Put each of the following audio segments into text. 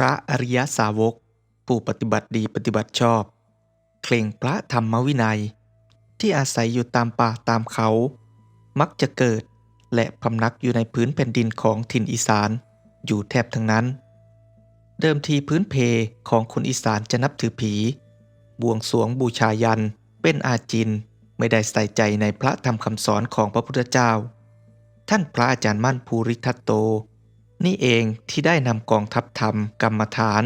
ระอริยสาวก ผู้ปฏิบัติดีปฏิบัติชอบ เคร่งพระธรรมวินัย ที่อาศัยอยู่ตามป่าตามเขา มักจะเกิดและพำนักอยู่ในพื้นแผ่นดินของถิ่นอีสานอยู่แทบทั้งนั้น เดิมทีพื้นเพของคนอีสานจะนับถือผี บวงสรวงบูชายัน เป็นอาจินไม่ได้ใส่ใจในพระธรรมคำสอนของพระพุทธเจ้า ท่านพระอาจารย์มั่นภูริทัตโต นี่เองที่ได้นำกองทัพธรรมกรรมฐาน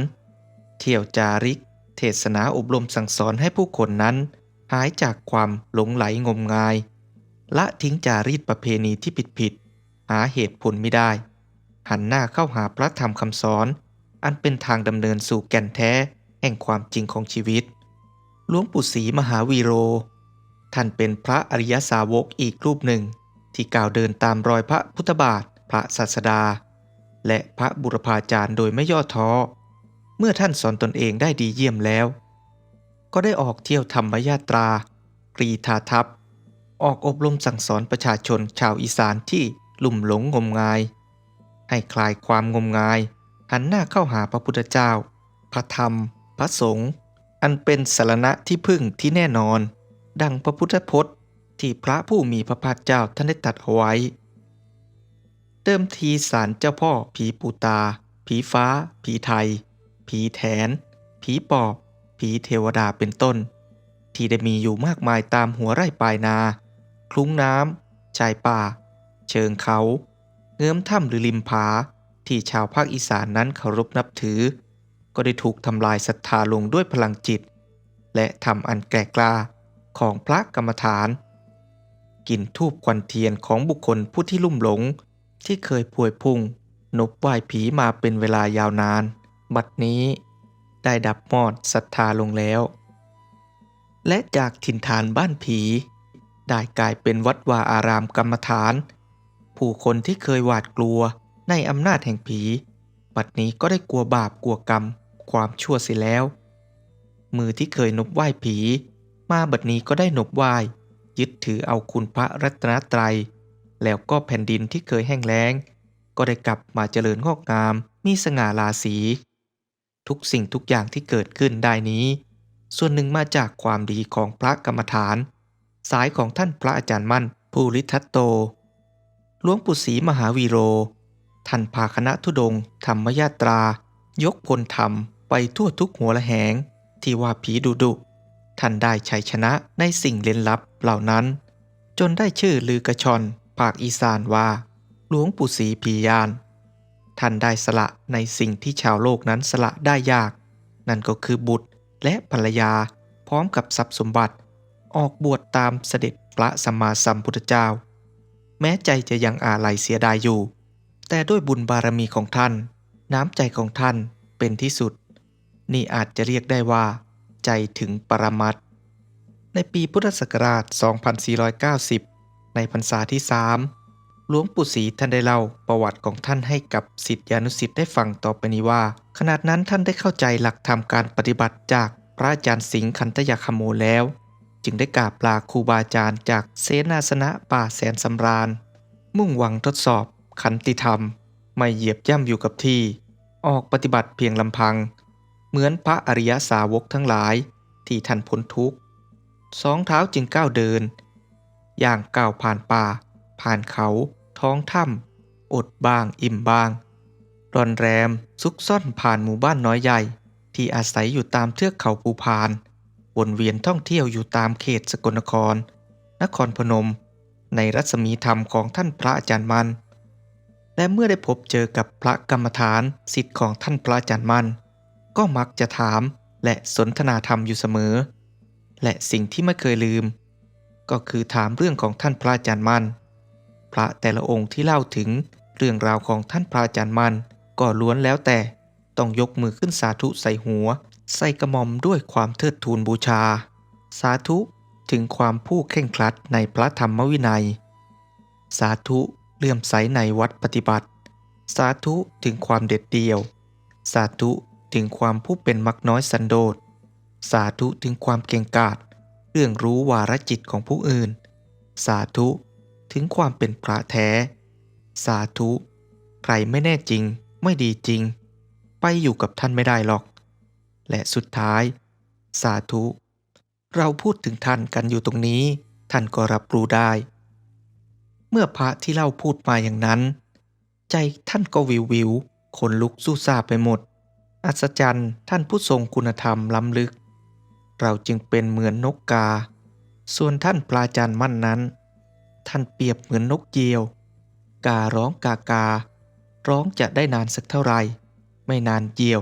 เที่ยวจาริก เทศนาอบรมสั่งสอนให้ผู้คนนั้น หายจากความหลงไหลงมงาย ละทิ้งจารีตประเพณีที่ผิดผิด หาเหตุผลไม่ได้ หันหน้าเข้าหาพระธรรมคำสอน อันเป็นทางดำเนินสู่แก่นแท้ แห่งความจริงของชีวิตหลวงปู่ศรีมหาวีโร ท่านเป็นพระอริยสาวกอีกรูปหนึ่ง ที่กล่าวเดินตามรอยพระพุทธบาทพระศาสดา และพระบุรพาจารย์โดยไม่ย่อท้อ เมื่อท่านสอนตนเองได้ดีเยี่ยมแล้ว ก็ได้ออกเที่ยวธรรมยาตรา กรีธาทัพ ออกอบรมสั่งสอนประชาชนชาวอีสานที่ลุ่มหลงงมงาย ให้คลายความงมงาย หันหน้าเข้าหาพระพุทธเจ้า พระธรรม พระสงฆ์อันเป็นสารณะที่พึ่งที่แน่นอน ดังพระพุทธพจน์ ที่พระผู้มีพระภาคเจ้าท่านได้ตัดเอาไว้ เดิมทีสารเจ้าพ่อผีปูตา ผีฟ้า ผีไทย ผีแถน ผีปอบ ผีเทวดาเป็นต้น ที่ได้มีอยู่มากมายตามหัวไร่ปลายนา คลุ้งน้ำชายป่า เชิงเขา เงื้อมถ้ำหรือริมผา ที่ชาวภาคอีสานนั้นเคารพนับถือ ก็ได้ถูกทำลายศรัทธาลงด้วยพลังจิต และทำอันแก่กล้าของพระกรรมฐานกลิ่นทูบควันเทียนของบุคคลผู้ที่ลุ่มหลง ที่เคยพวยพุ่งนบไหว้ผีมาเป็นเวลายาวนาน บัดนี้ได้ดับมอดศรัทธาลงแล้ว และจากถิ่นฐานบ้านผี ได้กลายเป็นวัดวาอารามกรรมฐาน ผู้คนที่เคยหวาดกลัวในอำนาจแห่งผี บัดนี้ก็ได้กลัวบาปกลัวกรรม ความชั่วเสียแล้ว มือที่เคยนบไหว้ผี มาบัดนี้ก็ได้นบไหว้ยึดถือเอาคุณพระรัตนตรัย แล้วก็แผ่นดินที่เคยแห้งแล้ง ก็ได้กลับมาเจริญงอกงาม มีสง่าราศี ทุกสิ่งทุกอย่างที่เกิดขึ้นได้นี้ ส่วนหนึ่งมาจากความดีของพระกรรมฐาน สายของท่านพระอาจารย์มั่นภูริทัตโต หลวงปู่ศรีมหาวีโร ท่านพาคณะทุดงธรรมยาตรา ยกพลธรรมไปทั่วทุกหัวละแหง ที่ว่าผีดุดุท่านได้ชัยชนะในสิ่งเล่นลับเหล่านั้น จนได้ชื่อลือกระชอน ภาคอีสานว่า หลวงปู่ศรีพียาน ท่านได้สละในสิ่งที่ชาวโลกนั้นสละได้ยาก นั่นก็คือบุตรและภรรยาพร้อมกับทรัพย์สมบัติ ออกบวชตามเสด็จพระสัมมาสัมพุทธเจ้า แม้ใจจะยังอาลัยเสียดายอยู่ แต่ด้วยบุญบารมีของท่าน น้ำใจของท่านเป็นที่สุด นี่อาจจะเรียกได้ว่า ใจถึงปรมัตในปีพุทธศักราช 2490 ในพรรษาที่3หลวงปู่ศรีท่านได้เล่าประวัติของท่านให้กับศิษยานุศิษย์ได้ฟังต่อไปนี้ว่าขนาดนั้นท่านได้เข้าใจหลักธรรมการปฏิบัติจากพระอาจารย์สิงห์คันตยาคโมแล้ว จึงได้กราบลาครูบาอาจารย์จากเสนาสนะป่าแสนสำราญ มุ่งหวังทดสอบ ขันติธรรม ไม่เหยียบย่ำอยู่กับที่ ออกปฏิบัติเพียงลำพัง เหมือนพระอริยสาวกทั้งหลายที่ท่านพ้นทุกข์สองเท้าจึงก้าวเดิน อย่างก้าวผ่านป่า ผ่านเขา ท้องถ้ำอดบางอิ่มบาง รอนแรมซุกซ่อนผ่านหมู่บ้านน้อยใหญ่ ที่อาศัยอยู่ตามเทือกเขาภูพาน วนเวียนท่องเที่ยวอยู่ตามเขตสกลนคร นครพนม ในรัศมีธรรมของท่านพระอาจารย์มัน และเมื่อได้พบเจอกับพระกรรมฐานสิทธิ์ของท่านพระอาจารย์มัน ก็มักจะถามและสนทนาธรรมอยู่เสมอ และสิ่งที่ไม่เคยลืม ก็คือถามเรื่องของท่านพระอาจารย์มัน พระแต่ละองค์ที่เล่าถึงเรื่องราวของท่านพระอาจารย์มัน ก็ล้วนแล้วแต่ต้องยกมือขึ้นสาธุใส่หัว ใส่กระหม่อมด้วยความเทิดทูนบูชา สาธุถึงความผู้เข่งครัดในพระธรรมวินัย สาธุเลื่อมใสในวัดปฏิบัติ สาธุถึงความเด็ดเดี่ยว สาธุถึงความผู้เป็นมักน้อยสันโดษ สาธุถึงความเก่งกาจ เรื่องรู้วาระจิตของผู้อื่น สาธุ ถึงความเป็นพระแท้ สาธุ ใครไม่แน่จริง ไม่ดีจริง ไปอยู่กับท่านไม่ได้หรอก และสุดท้าย สาธุ เราพูดถึงท่านกันอยู่ตรงนี้ ท่านก็รับรู้ได้ เมื่อพระที่เล่าพูดมาอย่างนั้น ใจท่านก็วิววิวขนลุกสู้ซาไปหมด อัศจรรย์ท่านผู้ทรงคุณธรรมล้ำลึก เราจึงเป็นเหมือนนกกา ส่วนท่านปลาจารย์มั่นนั้น ท่านเปรียบเหมือนนกเหยี่ยว การ้องกากา ร้องจะได้นานสักเท่าไหร่ ไม่นานเหยี่ยว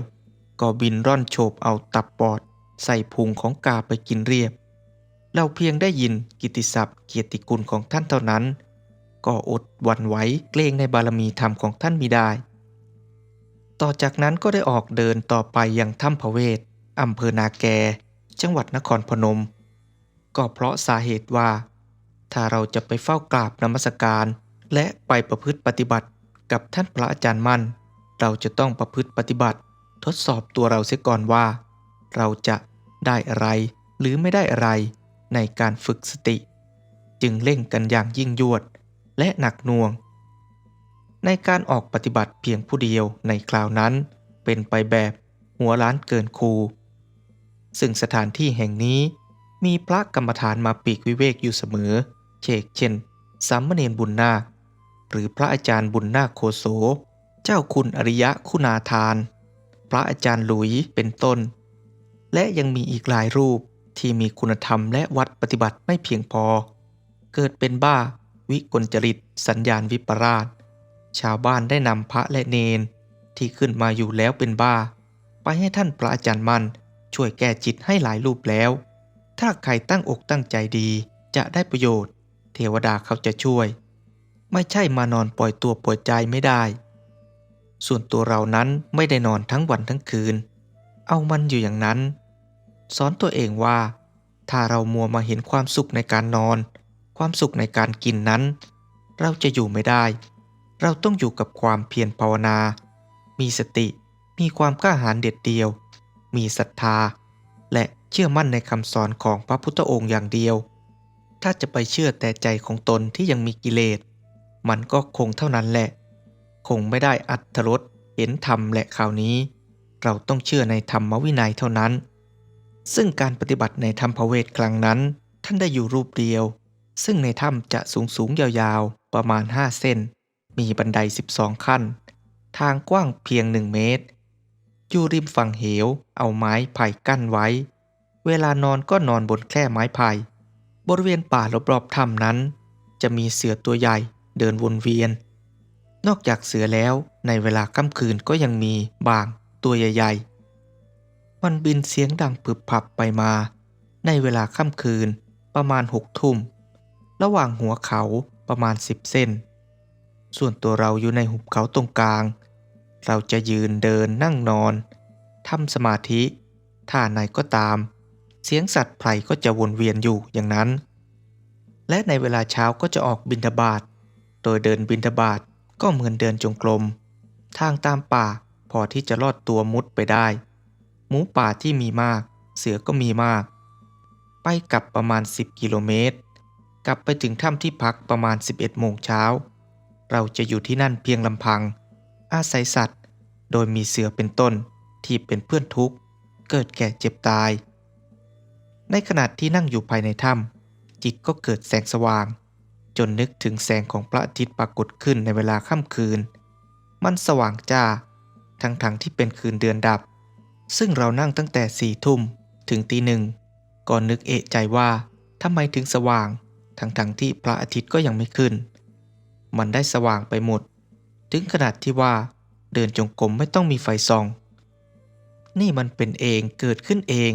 ก็บินร่อนโฉบเอาตับปอด ใส่พุงของกาไปกินเรียบ เราเพียงได้ยินกิติศัพท์เกียรติกุลของท่านเท่านั้น ก็อดหวั่นไหวเกรงในบารมีธรรมของท่านมิได้ต่อจากนั้นก็ได้ออกเดินต่อไปยังถ้ำพระเวท อำเภอนาแก จังหวัดนครพนม ก็เพราะสาเหตุว่า ถ้าเราจะไปเฝ้ากราบนมัสการ และไปประพฤติปฏิบัติกับท่านพระอาจารย์มั่น เราจะต้องประพฤติปฏิบัติ ทดสอบตัวเราเสียก่อนว่า เราจะได้อะไรหรือไม่ได้อะไรในการฝึกสติ จึงเร่งกันอย่างยิ่งยวดและหนักหน่วง ในการออกปฏิบัติเพียงผู้เดียวในคราวนั้น เป็นไปแบบหัวล้านเกินครู ซึ่งสถานที่แห่งนี้มีพระกรรมฐานมาปีกวิเวกอยู่เสมอ เชกเช่น สามเณรบุญนาค หรือพระอาจารย์บุญนาคโคโส เจ้าคุณอริยะคุณาทาน พระอาจารย์หลุยเป็นต้น และยังมีอีกหลายรูปที่มีคุณธรรมและวัดปฏิบัติไม่เพียงพอ เกิดเป็นบ้าวิกลจริตสัญญาณวิปราช ชาวบ้านได้นำพระและเนนที่ขึ้นมาอยู่แล้วเป็นบ้า ไปให้ท่านพระอาจารย์มั่น ช่วยแก้จิตให้หลายรูปแล้ว ถ้าใครตั้งอกตั้งใจดีจะได้ประโยชน์ เทวดาเขาจะช่วย ไม่ใช่มานอนปล่อยตัวปล่อยใจไม่ได้ ส่วนตัวเรานั้นไม่ได้นอนทั้งวันทั้งคืน เอามันอยู่อย่างนั้น สอนตัวเองว่า ถ้าเรามัวมาเห็นความสุขในการนอน ความสุขในการกินนั้น เราจะอยู่ไม่ได้ เราต้องอยู่กับความเพียรภาวนา มีสติ มีความกล้าหาญเด็ดเดียว มีศรัทธา และเชื่อมั่นในคำสอนของพระพุทธองค์อย่างเดียว ถ้าจะไปเชื่อแต่ใจของตนที่ยังมีกิเลส มันก็คงเท่านั้นแหละ คงไม่ได้อัตถรสเห็นธรรมและข่าวนี้ เราต้องเชื่อในธรรมวินัยเท่านั้น ซึ่งการปฏิบัติในธรรมภเวทครั้งนั้น ท่านได้อยู่รูปเดียว ซึ่งในถ้ำจะสูงสูงยาวๆ ประมาณ 5 เส้น มีบันได 12 ขั้น ทางกว้างเพียง 1 เมตร อยู่ริมฝั่งเหว เอาไม้ไผ่กั้นไว้ เวลานอนก็นอนบนแคร่ไม้ไผ่ บริเวณป่ารอบๆถ้ำนั้น จะมีเสือตัวใหญ่เดินวนเวียน นอกจากเสือแล้วในเวลาค่ำคืนก็ยังมีบางตัวใหญ่ๆ มันบินเสียงดังปึบผับไปมา ในเวลาค่ำคืนประมาณหกทุ่ม ระหว่างหัวเขาประมาณสิบเส้น ส่วนตัวเราอยู่ในหุบเขาตรงกลาง เราจะยืนเดินนั่งนอน ทำสมาธิท่าไหนก็ตาม เสียงสัตว์ไพรก็จะวนเวียนอยู่อย่างนั้น และในเวลาเช้าก็จะออกบินทบาทโดยเดินบินทบาทก็เหมือนเดินจงกรม ทางตามป่าพอที่จะลอดตัวมุดไปได้ หมูป่าที่มีมาก เสือก็มีมาก ไปกลับประมาณ 10 กิโลเมตร กลับไปถึงถ้ำที่พักประมาณ 11 โมงเช้า เราจะอยู่ที่นั่นเพียงลำพัง อาศัยสัตว์ โดยมีเสือเป็นต้น ที่เป็นเพื่อนทุกข์ เกิดแก่เจ็บตาย ในขณะที่นั่งอยู่ภายในถ้ำจิตก็เกิดแสงสว่าง จนนึกถึงแสงของพระอาทิตย์ปรากฏขึ้นในเวลาค่ำคืน มันสว่างจ้า ทั้งๆทที่เป็นคืนเดือนดับ ซึ่งเรานั่งตั้งแต่สี่ทุ่มถึงตีหนึ่งก่อนนึกเอะใจว่าทำไมถึงสว่าง ทั้งๆทที่พระอาทิตย์ก็ยังไม่ขึ้น มันได้สว่างไปหมด ถึงขนาดที่ว่าเดินจงกรมไม่ต้องมีไฟส่อง นี่มันเป็นเองเกิดขึ้นเอง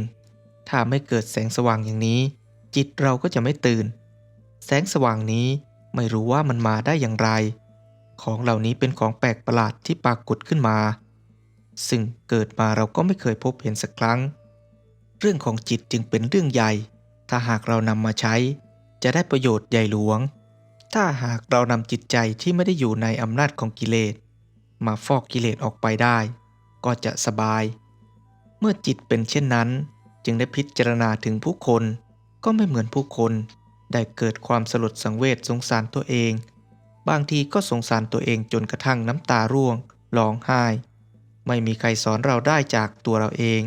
ถ้าไม่เกิดแสงสว่างอย่างนี้ จิตเราก็จะไม่ตื่น แสงสว่างนี้ไม่รู้ว่ามันมาได้อย่างไร ของเหล่านี้เป็นของแปลกประหลาดที่ปรากฏขึ้นมา ซึ่งเกิดมาเราก็ไม่เคยพบเห็นสักครั้ง เรื่องของจิตจึงเป็นเรื่องใหญ่ ถ้าหากเรานำมาใช้ จะได้ประโยชน์ใหญ่หลวง ถ้าหากเรานำจิตใจที่ไม่ได้อยู่ในอำนาจของกิเลส มาฟอกกิเลสออกไปได้ ก็จะสบาย เมื่อจิตเป็นเช่นนั้น จึงได้พิจารณาถึงผู้คน ก็ไม่เหมือนผู้คน ได้เกิดความสลดสังเวชสงสารตัวเอง บางทีก็สงสารตัวเองจนกระทั่งน้ำตาร่วงร้องไห้ ไม่มีใครสอนเราได้จากตัวเราเอง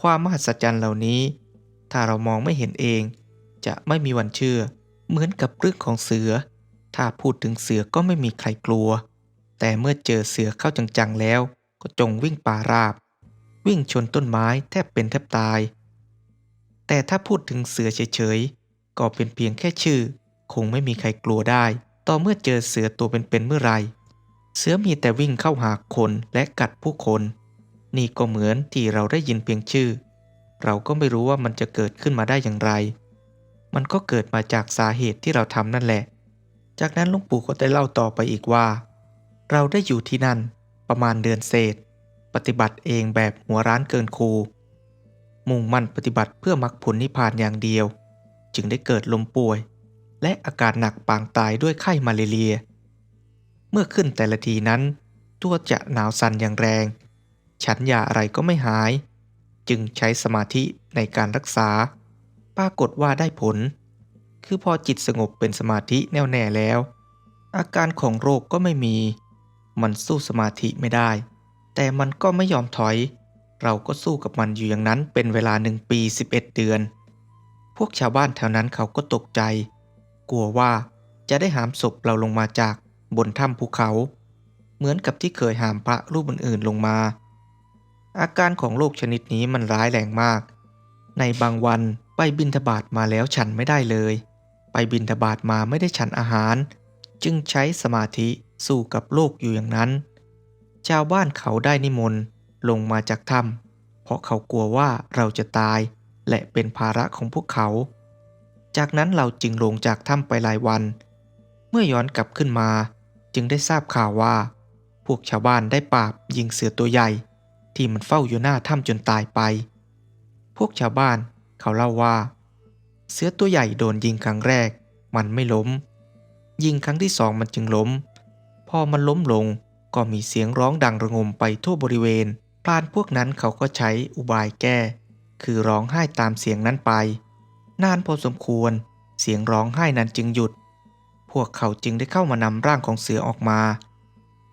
ความมหัศจรรย์เหล่านี้ ถ้าเรามองไม่เห็นเอง จะไม่มีวันเชื่อ เหมือนกับเรื่องของเสือ ถ้าพูดถึงเสือก็ไม่มีใครกลัว แต่เมื่อเจอเสือเข้าจังๆแล้ว ก็จงวิ่งป่าราบ วิ่งชนต้นไม้แทบเป็นแทบตาย แต่ถ้าพูดถึงเสือเฉยๆ ก็เป็นเพียงแค่ชื่อ คงไม่มีใครกลัวได้ ต่อเมื่อเจอเสือตัวเป็นๆเมื่อไร เสือมีแต่วิ่งเข้าหาคนและกัดผู้คน นี่ก็เหมือนที่เราได้ยินเพียงชื่อ เราก็ไม่รู้ว่ามันจะเกิดขึ้นมาได้อย่างไร มันก็เกิดมาจากสาเหตุที่เราทำนั่นแหละ จากนั้นลุงปู่ก็ได้เล่าต่อไปอีกว่า เราได้อยู่ที่นั่นประมาณเดือนเศษ ปฏิบัติเองแบบหัวร้านเกินครู มุ่งมั่นปฏิบัติเพื่อมรรคผลนิพพานอย่างเดียว จึงได้เกิดลมป่วย และอาการหนักปางตายด้วยไข้มาเลเรีย เมื่อขึ้นแต่ละทีนั้น ตัวจะหนาวสั่นอย่างแรง ฉันยาอะไรก็ไม่หาย จึงใช้สมาธิในการรักษา ปรากฏว่าได้ผล คือพอจิตสงบเป็นสมาธิแน่วแน่แล้ว อาการของโรคก็ไม่มี มันสู้สมาธิไม่ได้ แต่มันก็ไม่ยอมถอย เราก็สู้กับมันอยู่อย่างนั้นเป็นเวลาหนึ่งปี 11 เดือน พวกชาวบ้านแถวนั้นเขาก็ตกใจ กลัวว่าจะได้หามศพเราลงมาจากบนถ้ำภูเขา เหมือนกับที่เคยหามพระรูปอื่นๆลงมา อาการของโรคชนิดนี้มันร้ายแรงมาก ในบางวันไปบินทบาทมาแล้วฉันไม่ได้เลย ไปบินทบาทมาไม่ได้ฉันอาหาร จึงใช้สมาธิสู้กับโรคอยู่อย่างนั้น ชาวบ้านเขาได้นิมนต์ลงมาจากถ้ำเพราะเขากลัวว่าเราจะตาย และเป็นภาระของพวกเขา จากนั้นเราจึงลงจากถ้ำไปหลายวัน เมื่อย้อนกลับขึ้นมา จึงได้ทราบข่าวว่า พวกชาวบ้านได้ปราบยิงเสือตัวใหญ่ ที่มันเฝ้าอยู่หน้าถ้ำจนตายไป พวกชาวบ้านเขาเล่าว่า เสือตัวใหญ่โดนยิงครั้งแรก มันไม่ล้ม ยิงครั้งที่สองมันจึงล้ม พอมันล้มลง ก็มีเสียงร้องดังระงมไปทั่วบริเวณพรานพวกนั้นเขาก็ใช้อุบายแก้ คือร้องไห้ตามเสียงนั้นไป นานพอสมควร เสียงร้องไห้นั้นจึงหยุด พวกเขาจึงได้เข้ามานำร่างของเสือออกมา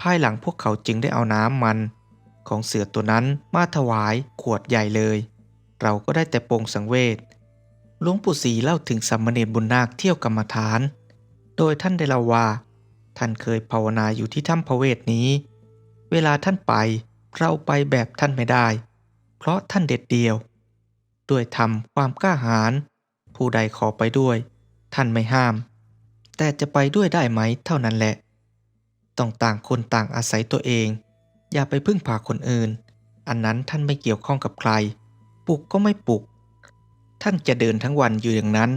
ภายหลังพวกเขาจึงได้เอาน้ำมัน ของเสือตัวนั้นมาถวายขวดใหญ่เลย เราก็ได้แต่ปรงสังเวชหลวงปู่ศรีเล่าถึงสัมมเนรบุญนาคเที่ยวกรรมฐาน โดยท่านได้เล่าว่า ท่านเคยภาวนาอยู่ที่ถ้ำพระเวทนี้ เวลาท่านไปเราไปแบบท่านไม่ได้ เพราะท่านเด็ดเดียว ด้วยธรรมความกล้าหาญผู้ใดขอไปด้วย ท่านไม่ห้าม แต่จะไปด้วยได้ไหมเท่านั้นแหละ ต้องต่างคนต่างอาศัยตัวเอง อย่าไปพึ่งพาคนอื่น อันนั้นท่านไม่เกี่ยวข้องกับใคร ปลุกก็ไม่ปลุก ท่านจะเดินทั้งวันอยู่อย่างนั้น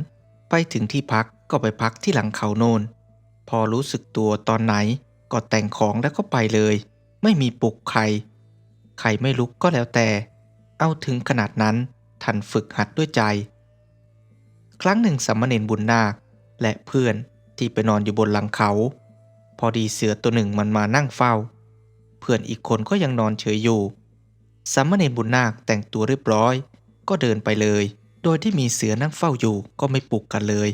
ไปถึงที่พักก็ไปพักที่หลังเขาโนน พอรู้สึกตัวตอนไหนก็แต่งของแล้วก็ไปเลย ไม่มีปลุกใคร ใครไม่ลุกก็แล้วแต่ เอาถึงขนาดนั้นท่านฝึกหัดด้วยใจ ครั้งหนึ่งสัมมเนรบุญนาคและเพื่อนที่ไปนอนอยู่บนหลังเขา พอดีเสือตัวหนึ่งมันมานั่งเฝ้า เพื่อนอีกคนก็ยังนอนเฉยอยู่สัมมเนรบุญนาคแต่งตัวเรียบร้อย ก็เดินไปเลย โดยที่มีเสือนั่งเฝ้าอยู่ก็ไม่ปลุกกันเลย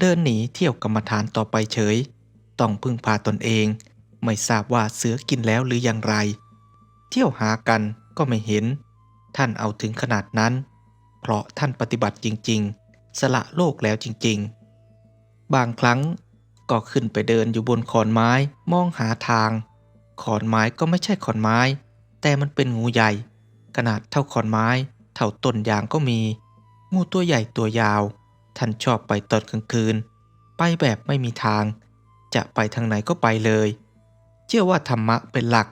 เดินหนีเที่ยวกรรมฐานต่อไปเฉย ต้องพึ่งพาตนเอง ไม่ทราบว่าเสือกินแล้วหรืออย่างไร เที่ยวหากันก็ไม่เห็น ท่านเอาถึงขนาดนั้น เพราะท่านปฏิบัติจริง ๆ สละโลกแล้วจริง ๆ บางครั้งก็ขึ้นไปเดินอยู่บนขอนไม้มองหาทาง ขอนไม้ก็ไม่ใช่ขอนไม้ แต่มันเป็นงูใหญ่ ขนาดเท่าขอนไม้ เท่าต้นยางก็มี งูตัวใหญ่ตัวยาว ท่านชอบไปตอนกลางคืน ไปแบบไม่มีทาง จะไปทางไหนก็ไปเลย เชื่อว่าธรรมะเป็นหลัก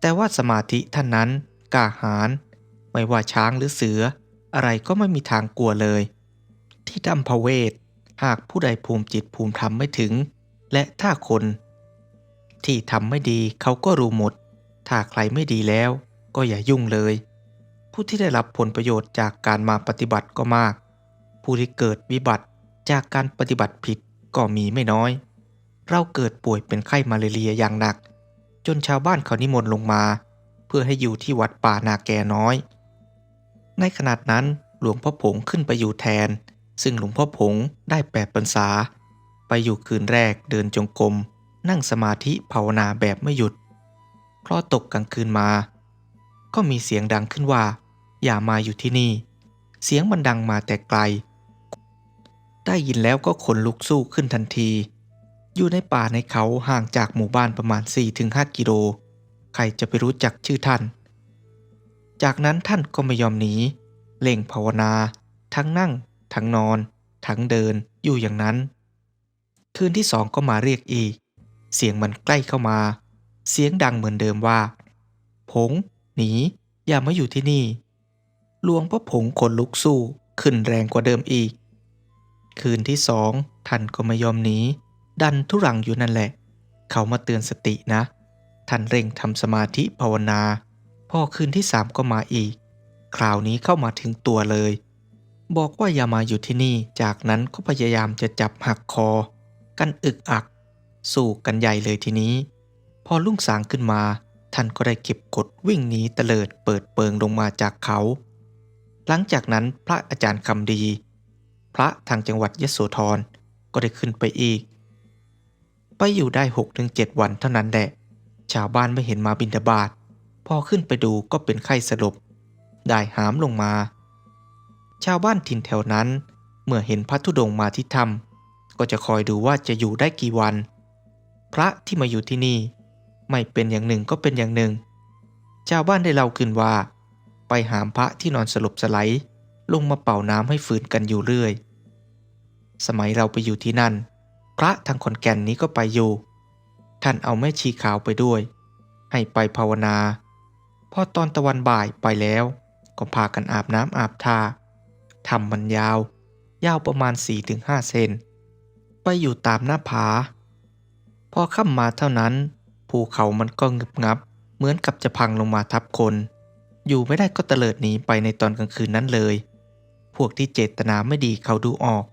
แต่ว่าสมาธิท่านนั้นกล้าหาญไม่ว่าช้างหรือเสือ อะไรก็ไม่มีทางกลัวเลย ที่ดำพระเวทหากผู้ใดภูมิจิตภูมิธรรมไม่ถึง และถ้าคน ที่ทำไม่ดีเขาก็รู้หมด ถ้าใครไม่ดีแล้ว ก็อย่ายุ่งเลย ผู้ที่ได้รับผลประโยชน์จากการมาปฏิบัติก็มาก ผู้ที่เกิดวิบัติจากการปฏิบัติผิดก็มีไม่น้อย เราเกิดป่วยเป็นไข้มาเรียอย่างหนัก จนชาวบ้านเขานิมนต์ลงมา เพื่อให้อยู่ที่วัดป่านาแก่น้อย ในขณะนั้นหลวงพ่อผงขึ้นไปอยู่แทน ซึ่งหลวงพ่อผงได้แปดพรรษา ไปอยู่คืนแรกเดินจงกรมนั่งสมาธิภาวนาแบบไม่หยุดเพราะตกกลางคืนมา ก็มีเสียงดังขึ้นว่า อย่ามาอยู่ที่นี่ เสียงมันดังมาแต่ไกล ได้ยินแล้วก็ขนลุกสู้ขึ้นทันที อยู่ในป่าในเขาห่างจากหมู่บ้านประมาณ 4-5 กิโล ใครจะไปรู้จักชื่อท่าน จากนั้นท่านก็ไม่ยอมหนี เล่งภาวนา ทั้งนั่ง ทั้งนอน ทั้งเดิน อยู่อย่างนั้น คืนที่สองก็มาเรียกอีก เสียงมันใกล้เข้ามา เสียงดังเหมือนเดิมว่า ผง หนี อย่ามาอยู่ที่นี่ หลวงพ่อผงขนลุกสู้ ขึ้นแรงกว่าเดิมอีก คืนที่สองท่านก็ไม่ยอมหนี ดันทุรังอยู่นั่นแหละ เขามาเตือนสตินะ ท่านเร่งทำสมาธิภาวนา พอคืนที่สามก็มาอีก คราวนี้เข้ามาถึงตัวเลย บอกว่าอย่ามาอยู่ที่นี่ จากนั้นก็พยายามจะจับหักคอ กันอึกอัก สู้กันใหญ่เลยทีนี้ พอลุ่งสางขึ้นมา ท่านก็ได้เก็บกดวิ่งหนีเตลิดเปิดเปิงลงมาจากเขา หลังจากนั้นพระอาจารย์คำดี พระทางจังหวัดยโสธรก็ได้ขึ้นไปอีก ไปอยู่ได้6กถึงเวันเท่านั้นแหละ ชาวบ้านไม่เห็นมาบินทบาทพอขึ้นไปดูก็เป็นไข้สลบ ได้หามลงมา ชาวบ้านถิ่นแถวนั้น เมื่อเห็นพระธุดงค์มาที่ถ้ำก็จะคอยดูว่าจะอยู่ได้กี่วัน พระที่มาอยู่ที่นี่ ไม่เป็นอย่างหนึ่งก็เป็นอย่างหนึ่ง ชาวบ้านได้เล่าขึ้นว่า ไปหามพระที่นอนสลบสไลด์ลงมาเป่าน้ำให้ฟื้นกันอยู่เรื่อย สมัยเราไปอยู่ที่นั่น พระทางขอนแก่นนี้ก็ไปอยู่ ท่านเอาแม่ชีขาวไปด้วย ให้ไปภาวนา พอตอนตะวันบ่ายไปแล้ว ก็พากันอาบน้ำอาบทาทำมันยาว ยาวประมาณ 4-5 เซน ไปอยู่ตามหน้าผา พอค่ำมาเท่านั้น ภูเขามันก็งึบงับ เหมือนกับจะพังลงมาทับคน อยู่ไม่ได้ก็เตลิดหนีไปในตอนกลางคืนนั้นเลย พวกที่เจตนาไม่ดีเขาดูออก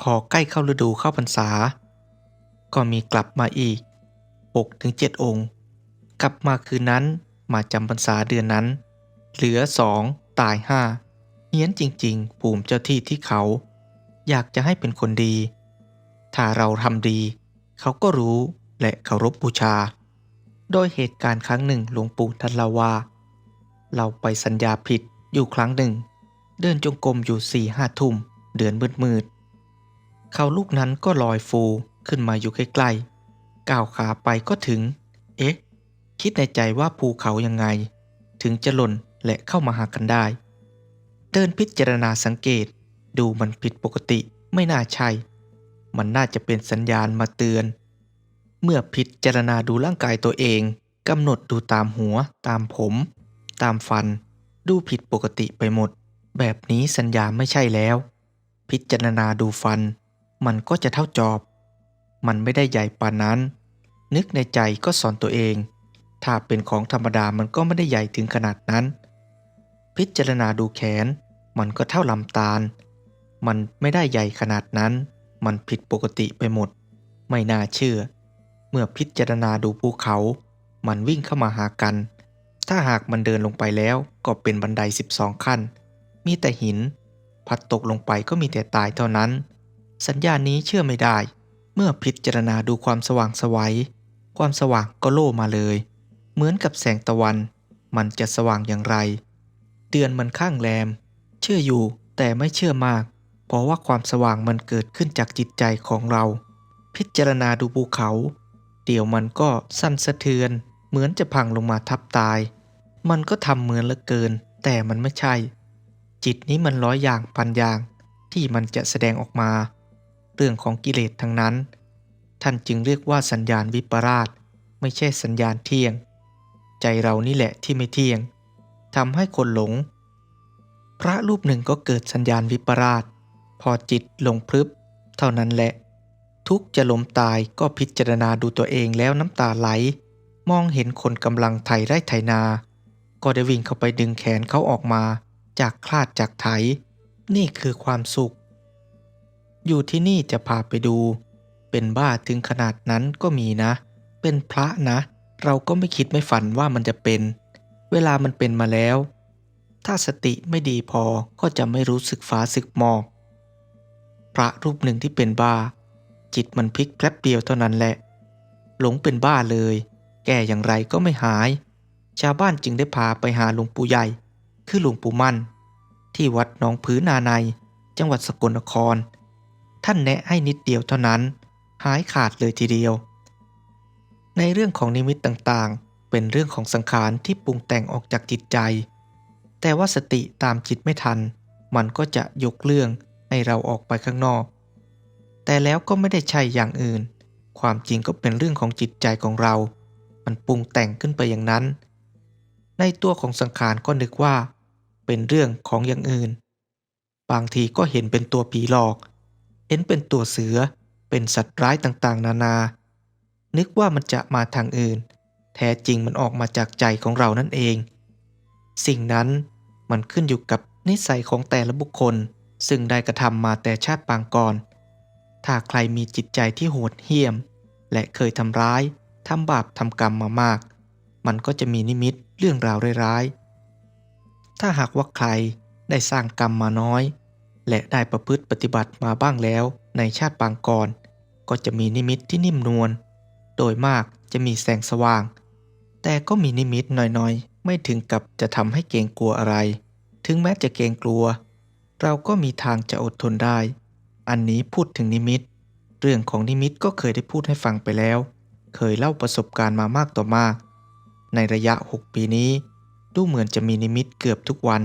พอใกล้เข้าฤดูเข้าพรรษา ก็มีกลับมาอีก6ถึง7องค์ กลับมาคืนนั้นมาจำพรรษาเดือนนั้น เหลือสองตายห้าเฮี้ยนจริงๆ ภูมิเจ้าที่ที่เขา อยากจะให้เป็นคนดี ถ้าเราทำดี เขาก็รู้และเคารพบูชา โดยเหตุการณ์ครั้งหนึ่งหลวงปู่ท่านเล่าว่าเราไปสัญญาผิดอยู่ครั้งหนึ่ง เดินจงกรมอยู่สี่ห้าทุ่ม เดือนมืดมืด เขาลูกนั้นก็ลอยฟูขึ้นมาอยู่ใกล้ๆ ก้าวขาไปก็ถึง เอ๊ะ คิดในใจว่าภูเขายังไง ถึงจะหล่นและเข้ามาหากันได้ เดินพิจารณาสังเกต ดูมันผิดปกติไม่น่าใช่ มันน่าจะเป็นสัญญาณมาเตือน เมื่อพิจารณาดูร่างกายตัวเองกำหนดดูตามหัว ตามผม ตามฟัน ดูผิดปกติไปหมด แบบนี้สัญญาไม่ใช่แล้ว พิจารณาดูฟัน มันก็จะเท่าจอบ มันไม่ได้ใหญ่ปานนั้น นึกในใจก็สอนตัวเอง ถ้าเป็นของธรรมดามันก็ไม่ได้ใหญ่ถึงขนาดนั้น พิจารณาดูแขน มันก็เท่าลำตาล มันไม่ได้ใหญ่ขนาดนั้น มันผิดปกติไปหมด ไม่น่าเชื่อ เมื่อพิจารณาดูภูเขา มันวิ่งเข้ามาหากัน ถ้าหากมันเดินลงไปแล้วก็เป็นบันได 12 ขั้น มีแต่หิน พัดตกลงไปก็มีแต่ตายเท่านั้น สัญญาณนี้เชื่อไม่ได้ เมื่อพิจารณาดูความสว่างสวัย ความสว่างก็โล่มาเลย เหมือนกับแสงตะวัน มันจะสว่างอย่างไร เดือนมันข้างแรม เชื่ออยู่แต่ไม่เชื่อมาก เพราะว่าความสว่างมันเกิดขึ้นจากจิตใจของเรา พิจารณาดูภูเขา เดี๋ยวมันก็สั่นสะเทือน เหมือนจะพังลงมาทับตาย มันก็ทำเหมือนลือเกิน แต่มันไม่ใช่ จิตนี้มันร้อยอย่างพันอย่างที่มันจะแสดงออกมา เรื่องของกิเลสทั้งนั้น ท่านจึงเรียกว่าสัญญาณวิปราช ไม่ใช่สัญญาณเที่ยง ใจเรานี่แหละที่ไม่เที่ยงทำให้คนหลง พระรูปหนึ่งก็เกิดสัญญาณวิปราช พอจิตลงพรึบ เท่านั้นแหละ ทุกจะล้มตายก็พิจารณาดูตัวเองแล้วน้ำตาไหล มองเห็นคนกำลังไถไร่ไถนา ก็ได้วิ่งเข้าไปดึงแขนเขาออกมา จากคลาดจากไถ นี่คือความสุข อยู่ที่นี่จะพาไปดู เป็นบ้าถึงขนาดนั้นก็มีนะ เป็นพระนะ เราก็ไม่คิดไม่ฝันว่ามันจะเป็น เวลามันเป็นมาแล้ว ถ้าสติไม่ดีพอก็จะไม่รู้สึกฟ้าสึกหมอก พระรูปหนึ่งที่เป็นบ้า จิตมันพลิกแป๊บเดียวเท่านั้นแหละ หลงเป็นบ้าเลย แก้อย่างไรก็ไม่หาย ชาวบ้านจึงได้พาไปหาหลวงปู่ใหญ่ คือหลวงปู่มั่น ที่วัดหนองผือนาในจังหวัดสกลนคร ท่านแนะให้นิดเดียวเท่านั้น หายขาดเลยทีเดียว ในเรื่องของนิมิตต่างๆ เป็นเรื่องของสังขารที่ปรุงแต่งออกจากจิตใจ แต่ว่าสติตามจิตไม่ทัน มันก็จะยกเรื่องให้เราออกไปข้างนอก แต่แล้วก็ไม่ได้ใช่อย่างอื่น ความจริงก็เป็นเรื่องของจิตใจของเรา มันปรุงแต่งขึ้นไปอย่างนั้น ในตัวของสังขารก็นึกว่า เป็นเรื่องของอย่างอื่น บางทีก็เห็นเป็นตัวผีหลอก เห็นเป็นตัวเสือ เป็นสัตว์ร้ายต่างๆ นานา นึกว่ามันจะมาทางอื่น แท้จริงมันออกมาจากใจของเรานั่นเอง สิ่งนั้นมันขึ้นอยู่กับนิสัยของแต่ละบุคคล ซึ่งได้กระทำมาแต่ชาติปางก่อน ถ้าใครมีจิตใจที่โหดเหี้ยม และเคยทำร้ายทำบาปทำกรรมมามาก มันก็จะมีนิมิตเรื่องราวร้ายๆถ้าหากว่าใครได้สร้างกรรมมาน้อย และได้ประพฤติปฏิบัติมาบ้างแล้วในชาติปางก่อน ก็จะมีนิมิตที่นิ่มนวล โดยมากจะมีแสงสว่าง แต่ก็มีนิมิตหน่อยๆ ไม่ถึงกับจะทำให้เกรงกลัวอะไร ถึงแม้จะเกรงกลัว เราก็มีทางจะอดทนได้ อันนี้พูดถึงนิมิต เรื่องของนิมิตก็เคยได้พูดให้ฟังไปแล้ว เคยเล่าประสบการณ์มามากต่อมาก ในระยะ 6 ปีนี้ ดูเหมือนจะมีนิมิตเกือบทุกวัน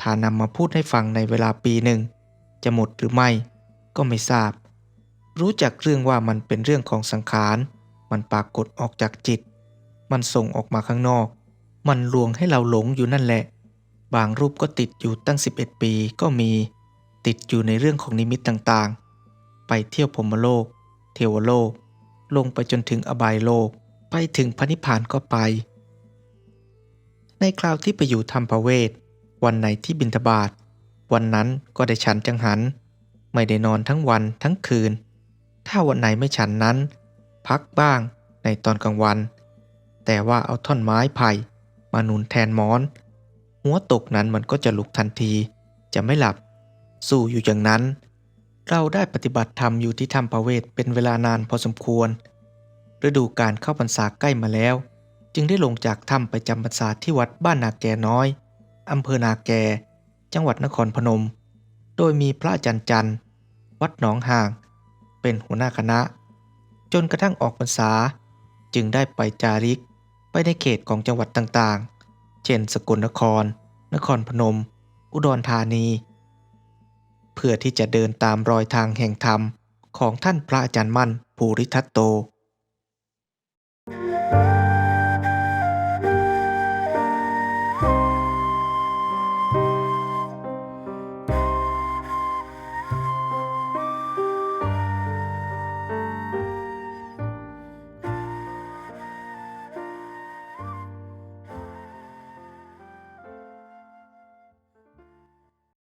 ถ้านำมาพูดให้ฟังในเวลาปีหนึ่ง จะหมดหรือไม่ ก็ไม่ทราบ รู้จักเรื่องว่ามันเป็นเรื่องของสังขาร มันปรากฏออกจากจิต มันส่งออกมาข้างนอก มันลวงให้เราหลงอยู่นั่นแหละ บางรูปก็ติดอยู่ตั้ง 11 ปีก็มี ติดอยู่ในเรื่องของนิมิตต่างๆ ไปเที่ยวพรมโลก เทวโลก ลงไปจนถึงอบายโลก ไปถึงพระนิพพานก็ไป ในคราวที่ไปอยู่ธรรมพระเวท วันไหนที่บินทบาท วันนั้นก็ได้ฉันจังหัน ไม่ได้นอนทั้งวันทั้งคืน ถ้าวันไหนไม่ฉันนั้น พักบ้างในตอนกลางวัน แต่ว่าเอาท่อนไม้ไผ่มาหนุนแทนหมอน หัวตกนั้นมันก็จะลุกทันที จะไม่หลับ สู้อยู่อย่างนั้น เราได้ปฏิบัติธรรมอยู่ที่ธรรมประเวทเป็นเวลานานพอสมควร ฤดูการเข้าพรรษาใกล้มาแล้ว จึงได้ลงจากถ้ำไปจำพรรษาที่วัดบ้านนาแกน้อย อำเภอนาแก จังหวัดนครพนม โดยมีพระอาจารย์จันทร์ วัดหนองห่าง เป็นหัวหน้าคณะ จนกระทั่งออกพรรษา จึงได้ไปจาริกไปในเขตของจังหวัดต่างๆ เช่นสกลนคร นครพนม อุดรธานี เพื่อที่จะเดินตามรอยทางแห่งธรรมของท่านพระอาจารย์มั่นภูริทัตโต